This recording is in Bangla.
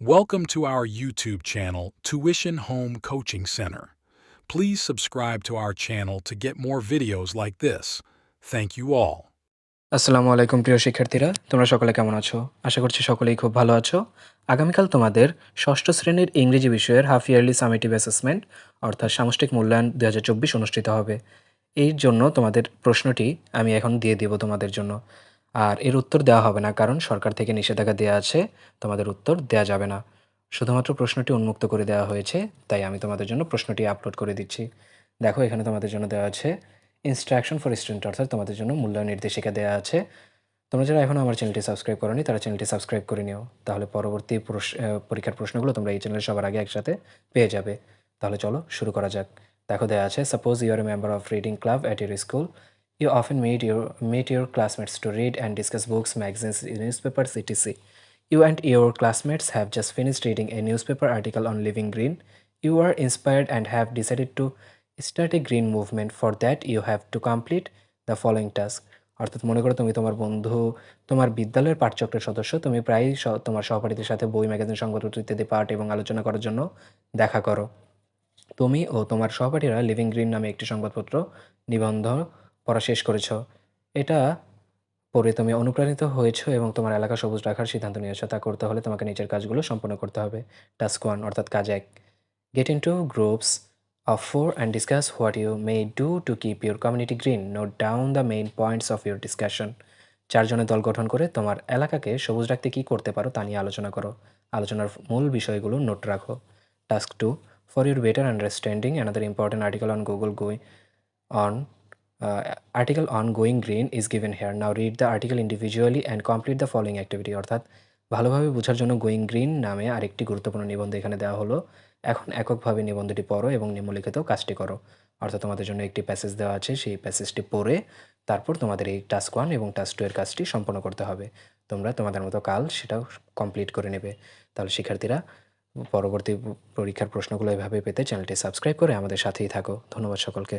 Welcome to our YouTube channel, Tuition Home Coaching Center. Please subscribe to our channel to get more videos like this. Thank you all. আসসালামু আলাইকুম প্রিয় শিক্ষার্থীরা তোমরা সকলে কেমন আছো আশা করছি সকলেই খুব ভালো আছো আগামীকাল তোমাদের ষষ্ঠ শ্রেণীর ইংরেজি বিষয়ের হাফ ইয়ারলি সামেটিভ অ্যাসেসমেন্ট অর্থাৎ সামষ্টিক মূল্যায়ন দু অনুষ্ঠিত হবে এর জন্য তোমাদের প্রশ্নটি আমি এখন দিয়ে দিব তোমাদের জন্য আর এর উত্তর দেওয়া হবে না, কারণ সরকার থেকে নিষেধাজ্ঞা দেওয়া আছে, তোমাদের উত্তর দেওয়া যাবে না। শুধুমাত্র প্রশ্নটি উন্মুক্ত করে দেওয়া হয়েছে, তাই আমি তোমাদের জন্য প্রশ্নটি আপলোড করে দিচ্ছি। দেখো, এখানে তোমাদের জন্য দেওয়া আছে ইনস্ট্রাকশন ফর স্টুডেন্ট অর্থাৎ তোমাদের জন্য মূল্যায়ন নির্দেশিকা দেওয়া আছে। তোমরা যারা এখনও আমার চ্যানেলটি সাবস্ক্রাইব করোনি, তারা চ্যানেলটি সাবস্ক্রাইব করে নিও। তাহলে পরবর্তী পরীক্ষার প্রশ্নগুলো তোমরা এই চ্যানেলে সবার আগে একসাথে পেয়ে যাবে। তাহলে চলো, শুরু করা যাক। দেখো দেওয়া আছে suppose you are a member of reading club at your school often meet your meet your classmates to read and discuss books magazines news papers etc You and your classmates have just finished reading a newspaper article on living green. You are inspired and have decided to start a green movement. For that, you have to complete the following task. অর্থাৎ মনে করো তুমি তোমার বন্ধু তোমার বিদ্যালয়ের পাঠচক্রের সদস্য তুমি প্রায়ই তোমার সহপাঠীদের সাথে বই ম্যাগাজিন সংবাদপত্র ইত্যাদি পাঠ এবং আলোচনা করার জন্য দেখা করো তুমি ও তোমার সহপাঠীরা লিভিং গ্রিন নামে একটি সংবাদপত্র নিবন্ধ পড়া শেষ করেছ। এটা পরে তুমি অনুপ্রাণিত হয়েছ এবং তোমার এলাকা সবুজ রাখার সিদ্ধান্ত নিয়েছো। তা করতে হলে তোমাকে নিজের কাজগুলো সম্পন্ন করতে হবে। টাস্ক ওয়ান অর্থাৎ কাজ এক। Get in to groups of four and discuss what you may do to keep your community green note down the main points of your discussion চারজনের দল গঠন করে তোমার এলাকাকে সবুজ রাখতে কী করতে পারো তা নিয়ে আলোচনা করো। আলোচনার মূল বিষয়গুলো নোট রাখো। Task two for your better understanding another important article on Google going on uh, article on going green is given here. Now read the article individually and complete the following activity. অর্থাৎ ভালোভাবে বোঝার জন্য গোয়িং গ্রিন নামে আরেকটি গুরুত্বপূর্ণ নিবন্ধ এখানে দেওয়া হলো। এখন এককভাবে নিবন্ধটি পড়ো এবং নিম্নলিখিত কাজটি করো। অর্থাৎ তোমাদের জন্য একটি প্যাসেজ দেওয়া আছে সেই প্যাসেজটি পড়ে তারপর তোমাদের এই টাস্ক ওয়ান এবং টাস্ক টু এর কাজটি সম্পন্ন করতে হবে। তোমরা তোমাদের মতো কাল সেটাও কমপ্লিট করে নেবে। তাহলে শিক্ষার্থীরা পরবর্তী পরীক্ষার প্রশ্নগুলো এভাবে পেতে চ্যানেলটি সাবস্ক্রাইব করে আমাদের সাথেই থাকো। ধন্যবাদ সকলকে।